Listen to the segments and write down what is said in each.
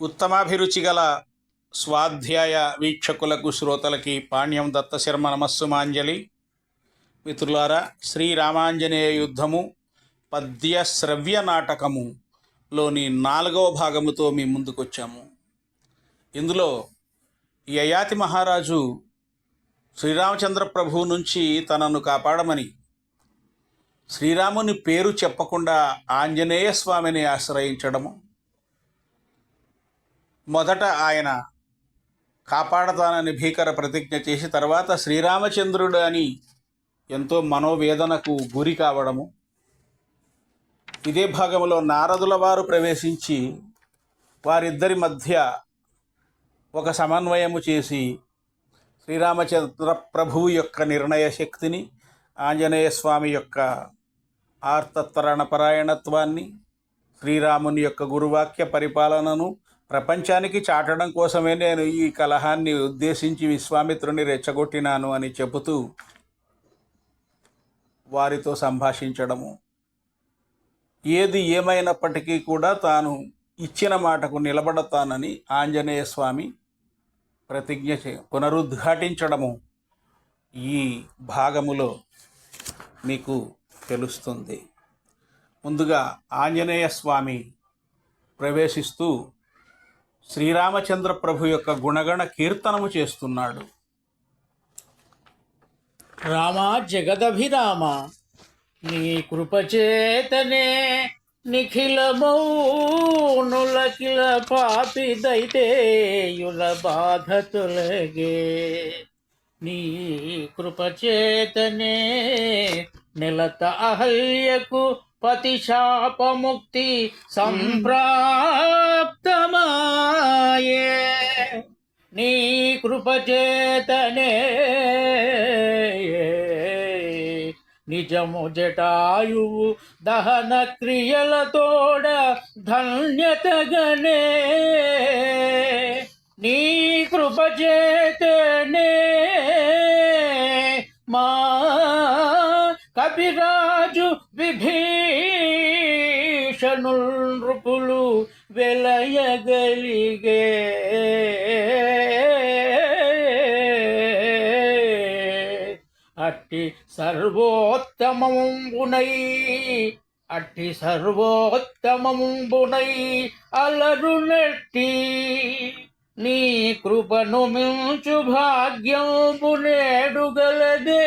ఉత్తమాభిరుచి గల స్వాధ్యాయ వీక్షకులకు శ్రోతలకి పాణ్యం దత్తశర్మ నమస్సుమాంజలి మిత్రులారా శ్రీరామాంజనేయ యుద్ధము పద్య శ్రవ్య నాటకము లోని నాలుగవ భాగముతో మీ ముందుకొచ్చాము. ఇందులో యయాతి మహారాజు శ్రీరామచంద్ర ప్రభువు నుంచి తనను కాపాడమని శ్రీరాముని పేరు చెప్పకుండా ఆంజనేయ స్వామిని ఆశ్రయించడము మొదట ఆయన కాపాడతానని భీకర ప్రతిజ్ఞ చేసి తర్వాత శ్రీరామచంద్రుడు అని ఎంతో మనోవేదనకు గురి కావడము. ఇదే భాగంలో నారదుల వారు ప్రవేశించి వారిద్దరి మధ్య ఒక సమన్వయము చేసి శ్రీరామచంద్ర ప్రభువు యొక్క నిర్ణయ శక్తిని ఆంజనేయ స్వామి యొక్క ఆర్తత్తరణపరాయణత్వాన్ని శ్రీరాముని యొక్క గురువాక్య పరిపాలనను ప్రపంచానికి చాటడం కోసమే నేను ఈ కలహాన్ని ఉద్దేశించి విశ్వామిత్రుని రెచ్చగొట్టినాను అని చెబుతూ వారితో సంభాషించడము. ఏది ఏమైనప్పటికీ కూడా తాను ఇచ్చిన మాటకు నిలబడతానని ఆంజనేయ స్వామి ప్రతిజ్ఞ చే పునరుద్ఘాటించడము ఈ భాగములో మీకు తెలుస్తుంది. ముందుగా ఆంజనేయ స్వామి ప్రవేశిస్తూ శ్రీరామచంద్ర ప్రభు యొక్క గుణగణ కీర్తనము చేస్తున్నాడు. రామా జగదభిరామ నీ కృపచేతనే నిఖిలమౌనులకిల పాపి దైతేయుల బాధ తొలగే. నీ కృపచేతనే నిలత అహల్యకు పతిశాపముక్తి సంప్రాప్తమాయే. నీ కృపచేతనే నిజము జటాయువు దహన క్రియలతోడ ధన్యతగనే. నీ కృపచేతనే మా కపిరాజు విభీషణుల్ నృపులు వెలయగలిగే అట్టి సర్వోత్తమంబునై అట్టి సర్వోత్తమంబునై అలరునట్టి నీ కృపను మించు భాగ్యం గలదే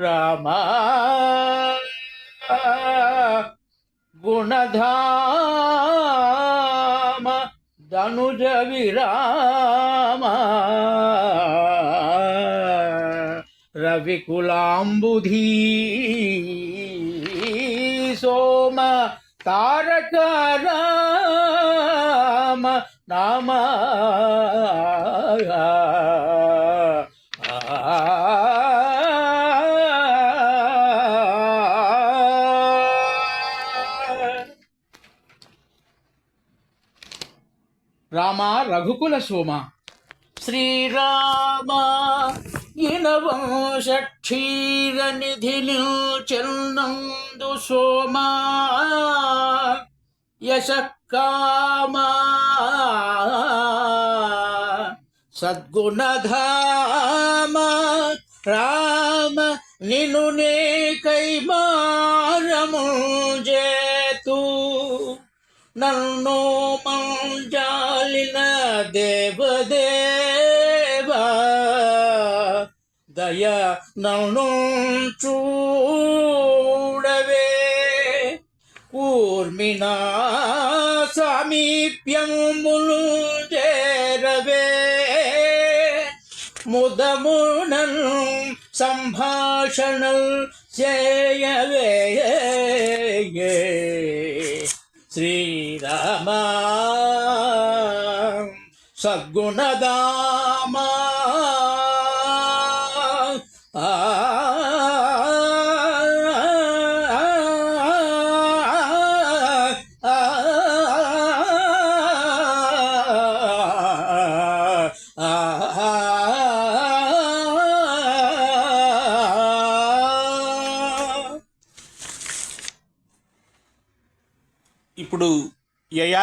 రామా గుణధామ ధనుజ విరామ రవికులాంబుధీ సోమ తారక రామ నామ రఘుకుల సోమ శ్రీరామ ఇనవంశక్షీర నిధి చెల్నందు సోమా. యశకామా. సద్గుణధామ. రామ నిను నే కైమారము జేతు నన్ను మంజాలిన దేవదేవా దయ నన్ను చూడవే. కూర్మినా సమీప్యములు చేరవే. ముదమునను సంభాషణలు చేయవే. శ్రీరామ సద్గుణదా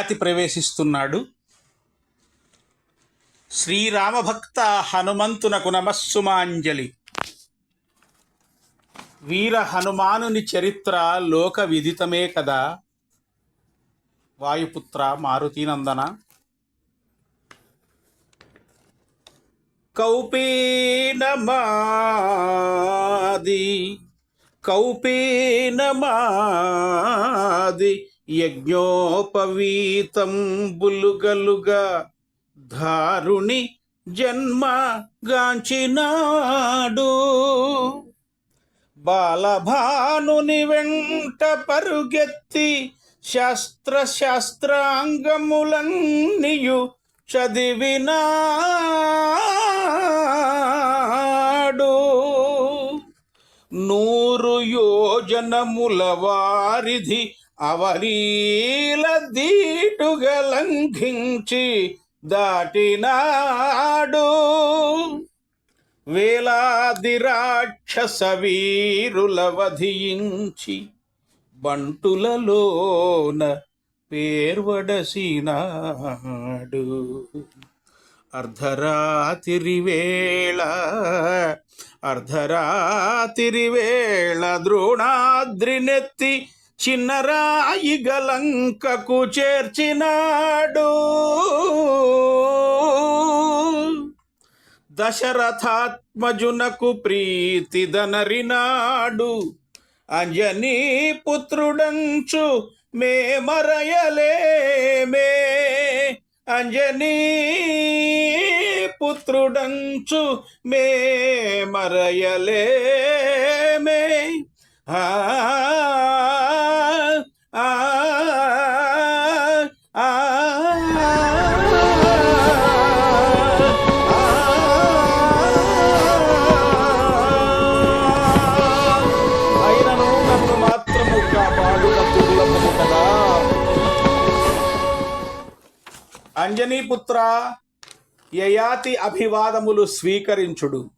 యయాతి ప్రవేశిస్తున్నాడు. శ్రీరామభక్త హనుమంతునకు నమస్సుమాంజలి. వీర హనుమానుని చరిత్ర లోక విదితమే కదా. వాయుపుత్ర మారుతీనందన. కౌపీనమాది కౌపీనమాది యజ్ఞోపవీతం బులుగలుగా ధారుణి జన్మ గాంచినాడు. బాలభానుని వెంట పరుగెత్తి శాస్త్ర శాస్త్రాంగములన్నీయు చదివినాడు. నూరు యోజనముల వారిధి అవలీల దీటుగా లంఘించి దాటినాడు. వేలాది రాక్షస వీరుల వధించి బంటులలోన పేర్వడసినాడు. అర్ధరాతిరి వేళ అర్ధరాతిరి వేళ ద్రోణాద్రినెత్తి చిన్నరాయి గలంకకు చేర్చినాడు. దశరథాత్మజునకు ప్రీతిదనరినాడు అంజనీ పుత్రుడంచు మే మరయలేమే. అంజనీ పుత్రుడంచు మే మరయలేమే. ఆ అంజనీపుత్ర యయాతి అభివాదములు స్వీకరించుడు.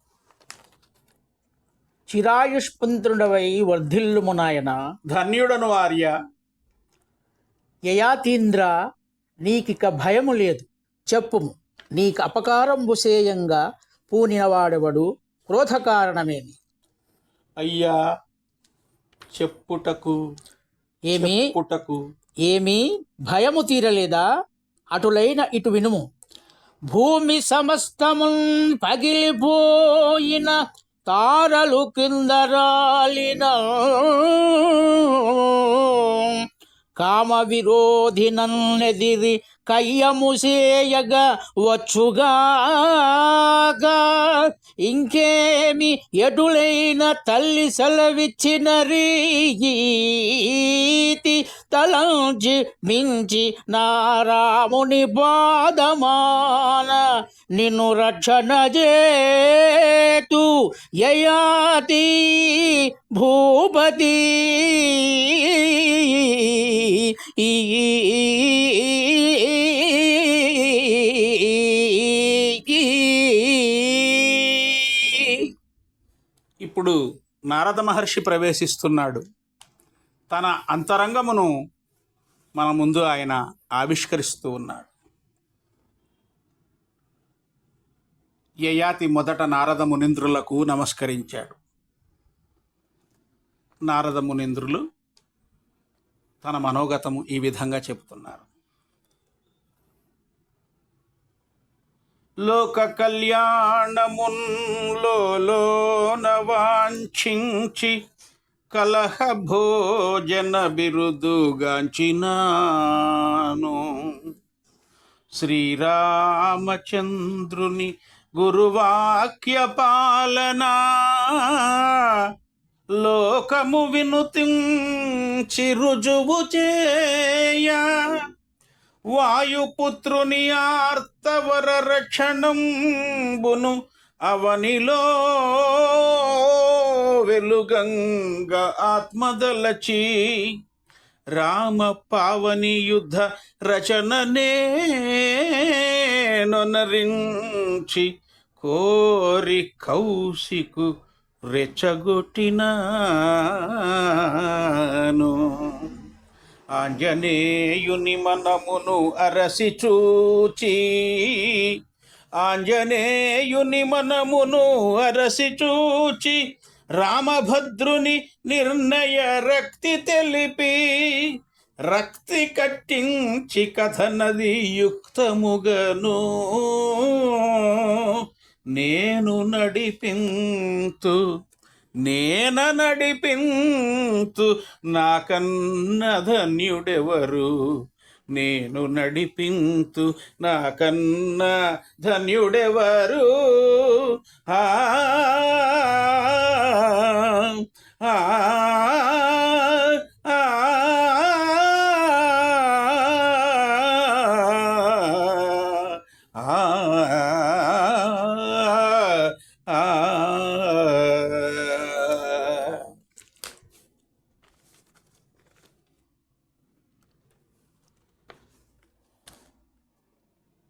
చిరాయుష్పుంత్రుడవై వర్ధిల్లుము నాయన ధన్యుడను ఆర్య. యయాతీంద్ర నీకిక భయము లేదు. చెప్పుము నీకు అపకారం బుసేయంగా పూనినవాడెవడు? క్రోధ కారణమేమి అయ్యా చెప్పుటకు ఏమి? చెప్పుటకు. ఏమి? భయము తీరలేదా? అటులైన ఇటు వినుము. భూమి సమస్తమున్ పగిలిపోయిన తారలు కింద రాలిన కామ విరోధి నన్నెదిరి కయ్యము సేయగా ఇంకేమి ఎటులైన తల్లి సెలవిచ్చిన రీతి తలంచి మించి నారాముని పాదమాన నిన్ను రక్షణ చేతు యయాతి భూపతి. ఈ ఇప్పుడు నారద మహర్షి ప్రవేశిస్తున్నాడు. తన అంతరంగమును మన ముందు ఆయన ఆవిష్కరిస్తూ ఉన్నాడు. యయాతి మొదట నారద మునింద్రులకు నమస్కరించాడు. నారద మునింద్రులు తన మనోగతము ఈ విధంగా చెబుతున్నారు. లోక కళ్యాణమున్ లోన వాంఛించి కలహ భోజన బిరుదుగాంచినాను. శ్రీరామచంద్రుని గురువాక్య పాలన లోకము వినుతించి రుజువు చేయ. వాయుపుత్రుని ఆర్తవర రక్షణంబును అవనిలో వెలుగంగ ఆత్మదలచి రామ పావని యుద్ధ రచననే నొనరించి కోరి కౌశికు రెచ్చగొట్టినాను. ఆంజనేయుని మనమును అరసి చూచి ఆంజనేయుని మనమును అరసి చూచి రామభద్రుని నిర్ణయ రక్తి తెలిపి రక్తి కట్టించి కథనది యుక్తముగను. నేను నడిపింతు నేన నడిపింతు నాకన్న ధన్యుడెవరు? నేను నడిపింతు నాకన్న ధన్యుడెవరు? ఆ ఆ,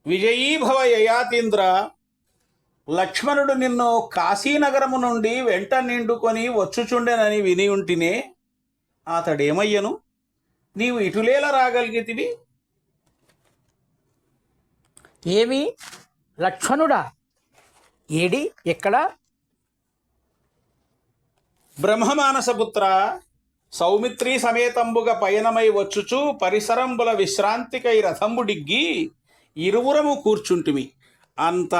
విజయీభవ యయాతీంద్ర లక్ష్మణుడు నిన్ను కాశీనగరము నుండి వెంట నిండుకొని వచ్చుచుండెనని విని ఉంటినే అతడేమయ్యను? నీవు ఇటులేల రాగలిగితివి? ఏమి? లక్ష్మణుడా? ఏడి? ఎక్కడ? బ్రహ్మమానసపుత్ర సౌమిత్రి సమేతంబుగా పయనమై వచ్చుచు పరిసరంబుల విశ్రాంతికై రథంబుడిగ్గి ఇరువురము కూర్చుంటిమి. అంత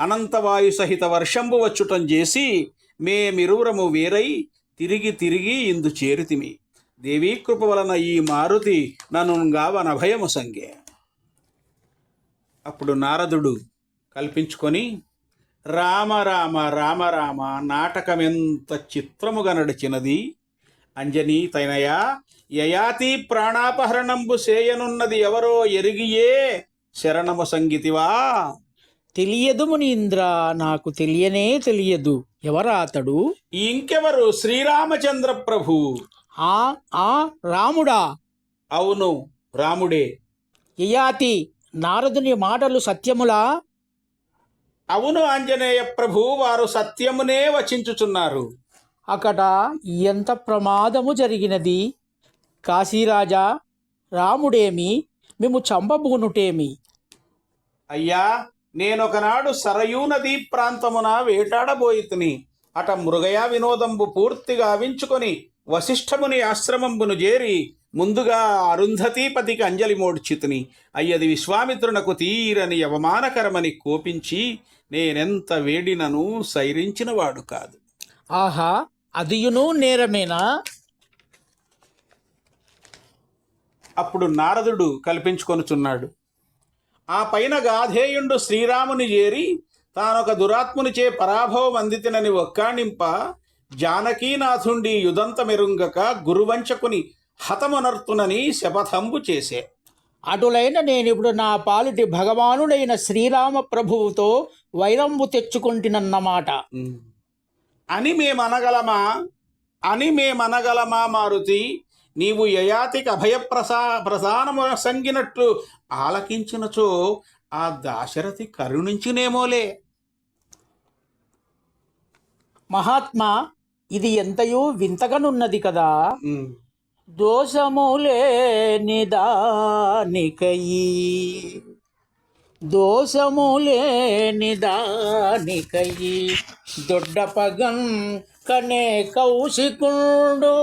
అనంతవాయు సహిత వర్షంబు వచ్చుటం చేసి మేమిరువురము వేరై తిరిగి తిరిగి ఇందు చేరితిమి. దేవీకృప వలన ఈ మారుతి నన్ను గావన భయము సంగే. అప్పుడు నారదుడు కల్పించుకొని రామ రామ రామ రామ నాటకమెంత చిత్రముగా నడిచినది? అంజనీ తైనయా యయాతి ప్రాణాపహరణంబు సేయనున్నది ఎవరో ఎరిగియే శరణము సంగీతివా? తెలియదు మునీంద్ర నాకు తెలియనే తెలియదు. ఎవరా అతడు ఇంకెవరు? శ్రీరామచంద్ర ప్రభు. ఆ ఆ రాముడా? అవును రాముడే. యయాతి నారదుని మాటలు సత్యములా? అవును ఆంజనేయ ప్రభు వారు సత్యమునే వచించుచున్నారు. అకట ఎంత ప్రమాదము జరిగినది? కాశీరాజా రాముడేమి? మేము చంపబూనుటేమి? అయ్యా నేనొకనాడు సరయూ నదీ ప్రాంతమున వేటాడబోయితిని. అట మృగయ వినోదంబు పూర్తిగా అవించుకొని వశిష్ఠముని ఆశ్రమంబును చేరి ముందుగా అరుంధతీపతికి అంజలి మోడ్చితిని. అయ్యది విశ్వామిత్రునకు తీరని అవమానకరమని కోపించి నేనెంత వేడినను సైరించినవాడు కాదు. ఆహా అదియును నేరమేనా? అప్పుడు నారదుడు కల్పించుకొనుచున్నాడు. ఆ పైన గాధేయుండు శ్రీరాముని చేరి తానొక దురాత్మునిచే పరాభవం అందితినని ఒక్కాణింప జానకీనాథుండి యుదంతమెరుంగక గురువంచకుని హతమునర్తునని శపథంబు చేసే. అటులైన నేనిప్పుడు నా పాలిటి భగవానుడైన శ్రీరామ ప్రభువుతో వైరంబు తెచ్చుకుంటున్నమాట. అని మేమనగలమా? అని మేమనగలమా మారుతి? నీవు యయాతికి అభయప్రసా ప్రసానము సంగినట్లు ఆలకించినచో ఆ దాశరథి కరుణించునేమోలే. మహాత్మా ఇది ఎంతయో వింతగనున్నది కదా. దోషములే నిదానికయి దోషములే నిదానికయి దొడ్డ పగన్ కనే కౌశికుండు.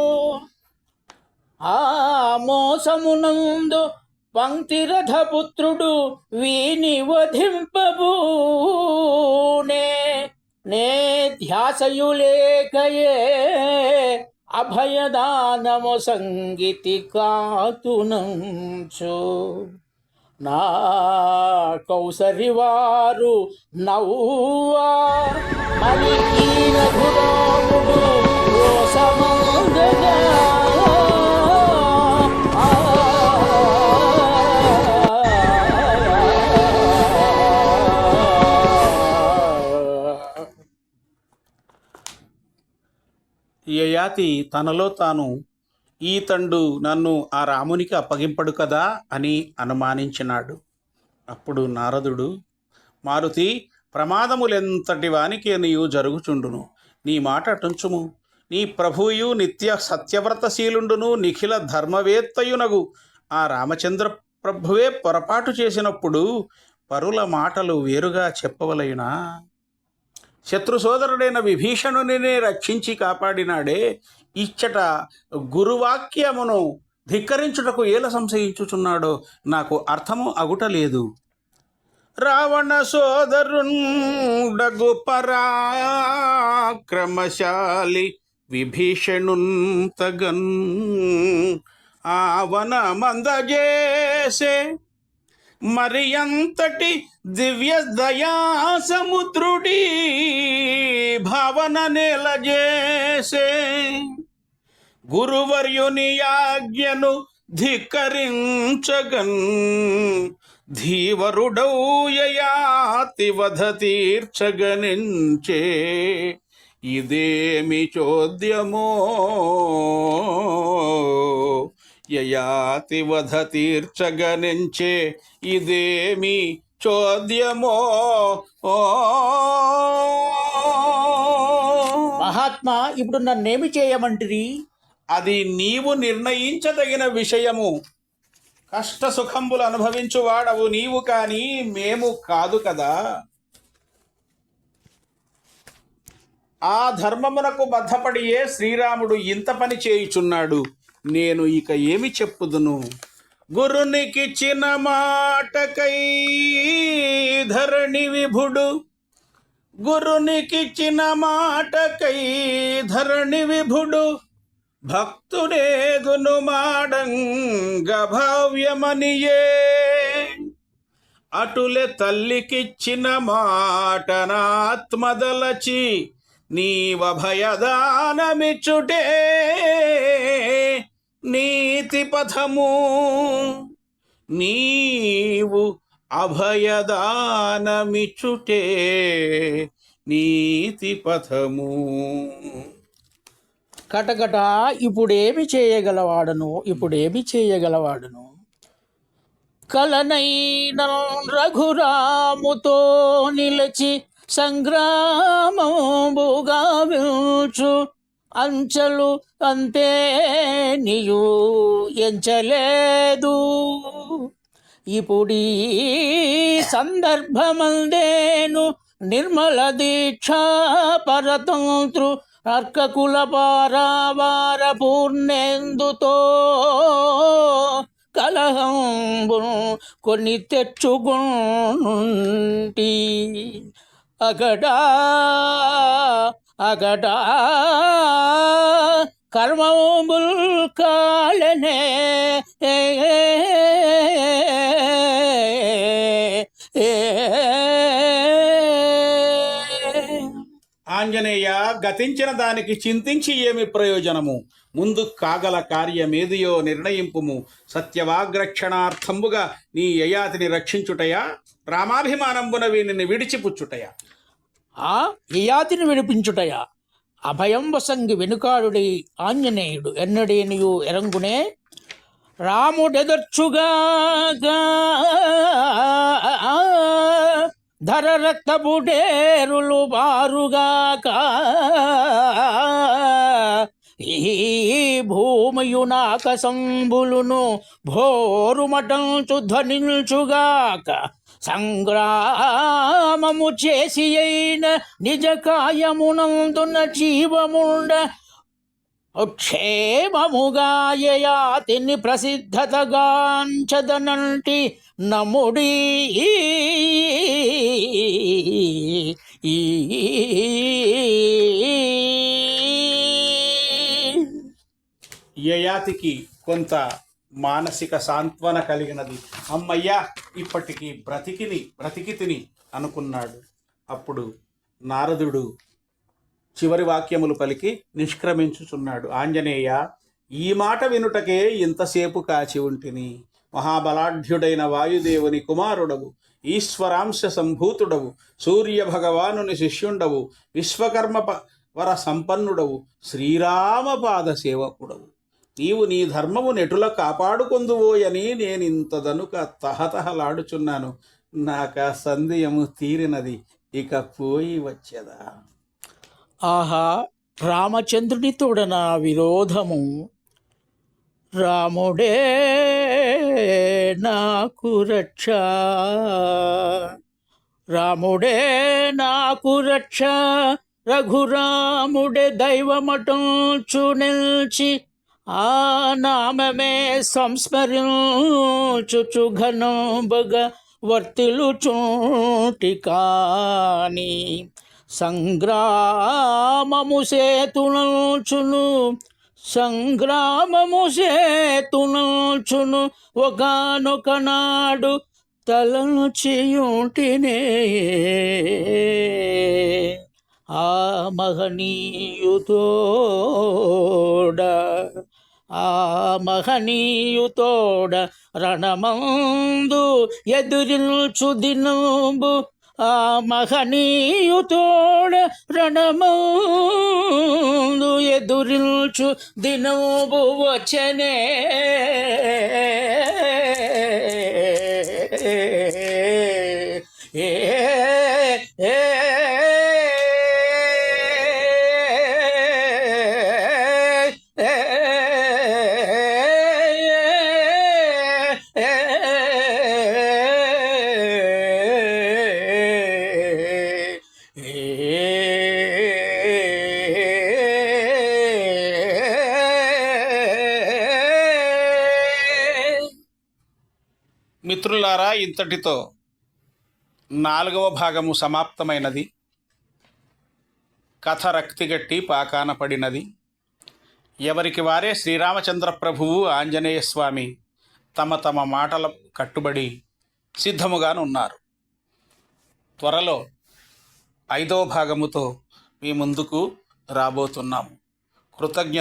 ఆ మోసమునందు పంక్తిరథపుత్రుడు వీని వధింపబూనే. నే ధ్యాసయులేకయే అభయదానము సంగీతి కాతునంచు. నా కౌసరివారు నవ్వా. మలికి రఘురాముడు రోసమందగా యయాతి తనలో తాను ఈ తండు నన్ను ఆ రామునికి అప్పగింపడు కదా అని అనుమానించినాడు. అప్పుడు నారదుడు మారుతి ప్రమాదములెంతటి వానికి నీవు జరుగుచుండును. నీ మాట అటుంచుము. నీ ప్రభుయు నిత్య సత్యవ్రతశీలుండును. నిఖిల ధర్మవేత్తయునగు ఆ రామచంద్ర ప్రభువే పొరపాటు చేసినప్పుడు పరుల మాటలు వేరుగా చెప్పవలయునా? శత్రు సోదరుడైన విభీషణునినే రక్షించి కాపాడినాడే. ఇచ్చట గురువాక్యమును ధిక్కరించుటకు ఏల సంశయించుచున్నాడో నాకు అర్థము అగుటలేదు. రావణ సోదరుండగు పరాక్రమశాలి విభీషణుంతగన్. ఆవన మందజేసే మరి అంతటి దివ్య దయా సముద్రుడి భావన చేసే గురువర్యుని ఆజ్ఞను ధిక్కరించగన్. ధీవరుడౌయయాతి వధ తీర్చగనించే. ఇదేమి చోద్యమో? యయాతి వధ తీర్చగనించే ఇదేమి చోద్యమో? మహాత్మా ఇప్పుడు నన్నేమి చేయమంటిరి? అది నీవు నిర్ణయించదగిన విషయము. కష్ట సుఖంబులు అనుభవించువాడవు నీవు కాని మేము కాదు కదా. ఆ ధర్మమునకు బద్ధపడియే శ్రీరాముడు ఇంత పని చేయుచున్నాడు. నేను ఇక ఏమి చెప్పుదును? గురునికిచ్చిన మాటకై ధరణి విభుడు. గురునికిచ్చిన మాటకై ధరణి విభుడు. భక్తుడేగును మాడంగ భావ్యమనియే. అటులే తల్లికిచ్చిన మాటనాత్మదలచి నీవభయదానమిచ్చుటే నీతి పథము నీవు అభయదానమిచ్చుటే నీతి పథము కటకట ఇప్పుడేమి చేయగలవాడను? ఇప్పుడేమి చేయగలవాడను? కలనైన రఘురాముతో నిలచి సంగ్రామముగా విల్చు అంచలు అంతే నీయు ఎంచలేదు. ఇప్పుడీ సందర్భమందేను నిర్మల దీక్షా పరతంత్రు అర్కకుల పారావార పూర్ణేందుతో కలహంబు కొన్ని తెచ్చుకుంటి అగడా అగట కర్మముల్ కాలనే. ఆంజనేయ గతించిన దానికి చింతించి ఏమి ప్రయోజనము? ముందు కాగల కార్యమేదియో నిర్ణయింపుము. సత్యవాగ్రక్షణార్థంబుగా నీ యయాతిని రక్షించుటయా? రామాభిమానంబున వీనిని విడిచిపుచ్చుటయా? ఆ యయాతిని విడిపించుటయా అభయం వసంగి వెనుకాడుడి ఆంజనేయుడు ఎన్నడేనియు ఎరంగునే? రాముడెదర్చుగా ధర రక్తబుడేరులు బారుగాక ఈ భూమియునాక సంబులును భోరుమటంచు ధ్వనించుగాక సంగ్రామము చేసి అయిన నిజ కాయమునందున జీవముండ క్షేమముగాయయాతిని ప్రసిద్ధతగాంచదనంటి నముడి ఈ యయాతికి కొంత మానసిక సాంత్వన కలిగినది? అమ్మయ్యా ఇప్పటికీ బ్రతికిని బ్రతికితిని అనుకున్నాడు. అప్పుడు నారదుడు చివరి వాక్యములు పలికి నిష్క్రమించుచున్నాడు. ఆంజనేయ ఈ మాట వినుటకే ఇంతసేపు కాచి ఉంటిని. మహాబలాఢ్యుడైన వాయుదేవుని కుమారుడవు ఈశ్వరాంశ సంభూతుడవు సూర్య భగవానుని శిష్యుండవు విశ్వకర్మ వర సంపన్నుడవు శ్రీరామపాద సేవకుడవు. నీవు నీ ధర్మము నెటుల కాపాడుకొందువోయని నేనింతదనుక తహతహలాడుచున్నాను. నాక సందేయము తీరినది ఇక పోయి వచ్చేదా? ఆహా రామచంద్రుని తోడన విరోధము? రాముడే నాకు రక్ష. రాముడే నాకు రక్ష. రఘురాముడే దైవమటంచు నిల్చి ఆ నామే సంస్మరించుచు భగ వర్తిలుచుంటి కాని సంగ్రామము సేతునల్చును సంగ్రామము సేతునల్చును ఒకనొక నాడు తలను చేయుంటినే. ఆ మహనీయుతోడ ఆ మహనీయుతోడ రణమందు ఎదురిల్చు దినంబు. ఆ మహనీయుతోడ రణమందు ఎదురిల్చు దినంబు. వచ్చనే మిత్రులారా ఇంతటితో నాలుగవ భాగము సమాప్తమైనది. కథ రక్తిగట్టి పాకాన పడినది. ఎవరికి వారే శ్రీరామచంద్ర ప్రభువు ఆంజనేయ స్వామి తమ తమ మాటల కట్టుబడి సిద్ధముగానున్నారు త్వరలో ఐదవ భాగముతో మీ ముందుకు రాబోతున్నాము. కృతజ్ఞత